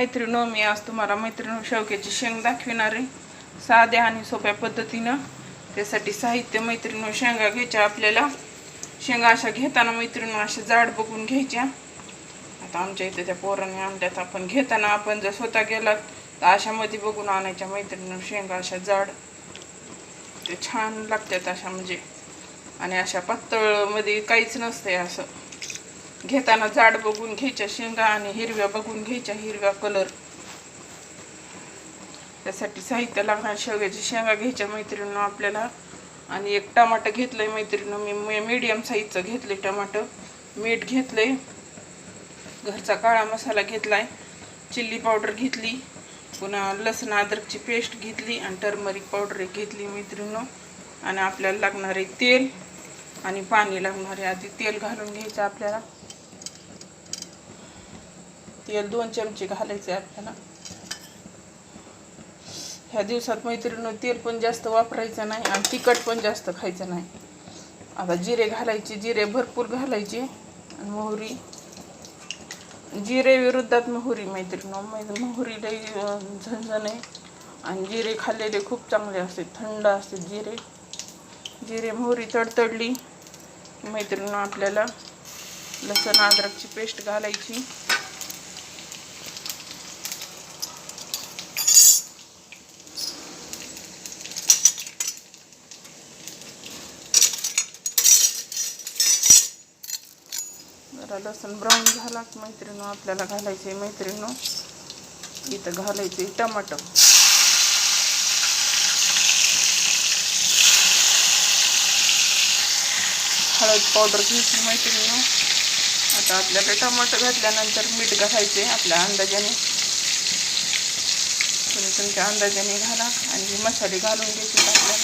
मैत्रिणो मी आज तुम्हाला मैत्रिणो शेवग्याची शेंग दाखविणार आहे. साध्या आणि सोप्या पद्धतीनं. त्यासाठी साहित्य मैत्रिणो शेंगा घ्यायच्या आपल्याला. शेंगा अशा घेताना मैत्रिणो अशा जाड बघून घ्यायच्या. आता आमच्या इथे त्या पोरांनी आणल्यात. आपण घेताना आपण जर स्वतः गेलात तर अशामध्ये बघून आणायच्या मैत्रिणी शेंगा अशा जाड. ते छान लागतात अशा म्हणजे. आणि अशा पातळमध्ये काहीच नसतंय असं. घेताना जाड बघून घ्यायच्या शेंगा आणि हिरव्या बघून घ्यायच्या हिरव्या कलर त्यासाठी साहित्य लागणार शेवग्याची शेंगा घ्यायच्या मैत्रिणीनं आपल्याला. आणि एक टमाटर घेतलंय मैत्रिणीनं मी मीडियम साईजचं घेतलंय टमाटर मीठ घेतलंय. घरचा काळा मसाला घेतलाय. चिल्ली पावडर घेतली. पुन्हा लसण अद्रकची पेस्ट घेतली आणि टर्मरिक पावडर एक घेतली मैत्रिणीनं. आणि आपल्याला लागणार आहे तेल आणि पाणी लागणार आहे. आधी तेल घालून घ्यायचं आपल्याला. तेल दोन चमचे घालायचे आपल्याला. ह्या दिवसात मैत्रिणी तेल पण जास्त वापरायचं नाही आणि तिखट पण जास्त खायचं नाही. आता जिरे घालायचे जिरे भरपूर घालायचे आणि मोहरी. जिरे विरुद्धात मोहरी मैत्रिणी मै- मोहरी लई झणझण आहे. आणि जिरे खाल्लेले खूप चांगले असते थंड असते जिरे. जिरे मोहरी तडतडली. मैत्रिणी आपल्याला लसण अद्रकची पेस्ट घालायची. जरा लसूण ब्राऊन झाला की मैत्रिणी आपल्याला घालायचे मैत्रिणी इथं घालायचे टमाटर. हळद पावडर घ्यायची मैत्रिणी आता आपल्याला टमाटर घातल्यानंतर मीठ घालायचे आपल्या अंदाजाने. तुम्ही तुमच्या अंदाजाने घाला आणि मसाले घालून घ्यायचे आपल्या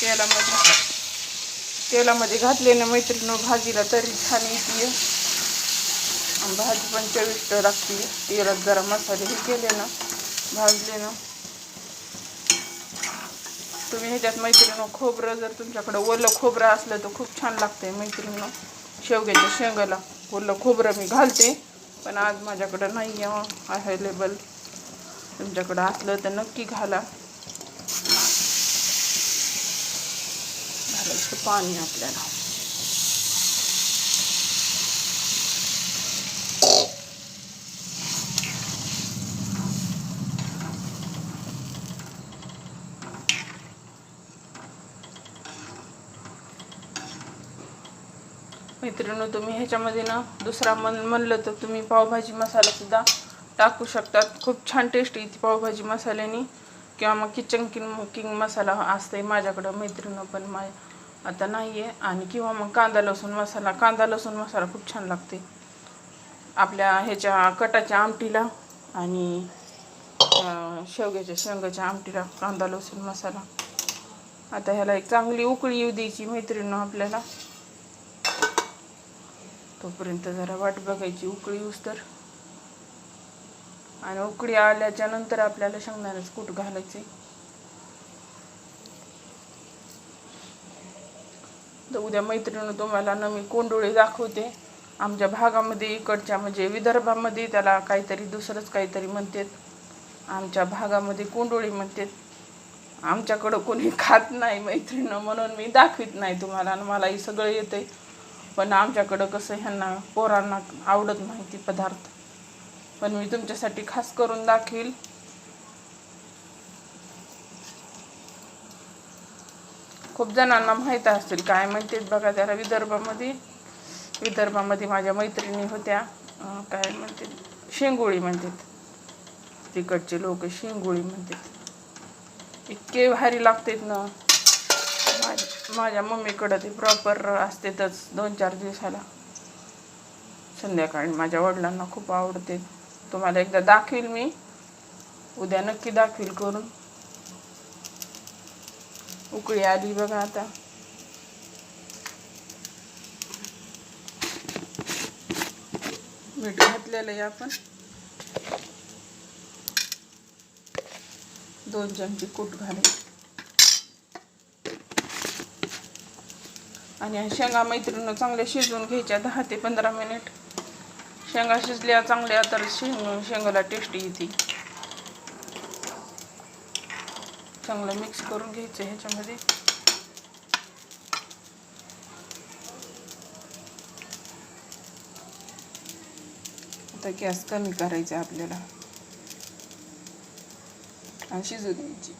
तेलामध्ये तेलामध्ये घातल्याने मैत्रिणी भाजीला तरी छान येते आणि भाजी पण चविष्ट लागते तेलात जरा मसाले हे केले ना भाजले ना. तुम्ही ह्याच्यात मैत्रिणी खोबरं जर तुमच्याकडं ओलं खोबरं असलं तर खूप छान लागते मैत्रिणी. शेवग्याच्या शेंगाला ओलं खोबरं मी घालते पण आज माझ्याकडं नाही आहे अवेलेबल तुमच्याकडं असलं तर नक्की घाला. थोडंसं पाणी आपल्याला. मित्रांनो तुम्ही ह्याच्यामध्ये ना दुसरा मन म्हणलं तर तुम्ही पावभाजी मसाला सुद्धा टाकू शकतात. खूप छान टेस्ट येते पावभाजी मसाल्याने. किंवा मग किचन किंग किंग मसाला असते माझ्याकडं मैत्रिणी पण माझ्या आता नाही आहे आणि किंवा मग कांदा लसूण मसाला कांदा लसूण मसाला खूप छान लागते. आपल्या ह्याच्या कटाच्या आमटीला आणि शेवग्याच्या शेंगाच्या आमटीला कांदा लसूण मसाला. आता ह्याला एक चांगली उकळी येऊ द्यायची मैत्रिणं आपल्याला. तोपर्यंत जरा वाट बघायची उकळी उस्तर तर. आणि उकळी आल्याच्यानंतर आपल्याला शेंगदाण्याच कूट घालायचे. तर उद्या मैत्रिणी तुम्हाला ना मी कोंडोळे दाखवते. आमच्या भागामध्ये इकडच्या म्हणजे विदर्भामध्ये त्याला काहीतरी दुसरंच काहीतरी म्हणतात. आमच्या भागामध्ये कोंडोळी म्हणतात. आमच्याकडं कोणी खात नाही मैत्रिणं म्हणून मी दाखवित नाही तुम्हाला आणि मलाही सगळं येतंय. पण आमच्याकडं कसं ह्यांना पोरांना आवडत नाही ती पदार्थ. पण मी तुमच्यासाठी खास करून दाखवील. खूप जणांना माहीत असतील काय म्हणतात बघा जरा विदर्भामध्ये विदर्भामध्ये माझ्या मैत्रिणी होत्या. काय म्हणतात शेंगोळी म्हणतात तिकडचे लोक शेंगोळी म्हणतात इतके भारी लागतात ना. माझ्या माझ्या मम्मीकडं ते प्रॉपर असतेतच दोन चार दिवसाला. संध्याकाळी माझ्या वडिलांना खूप आवडते. तुम्हाला एकदा दाखवील मी. उद्या नक्की दाखवील करून. उकळी आली बघा आता. मीठ घातलेलं आहे आपण. दोन चमचे कूट घाले आणि ह्या शेंगा मैत्रिणी चांगल्या शिजवून घ्यायच्या दहा ते पंधरा मिनिट. शेंगा शिजल्या चांगल्या तर शेंग शेंगाला टेस्टी येते. चांगलं मिक्स करून घ्यायचं ह्याच्यामध्ये. आता गॅस कमी करायचा आपल्याला. आणि शिजू द्यायची.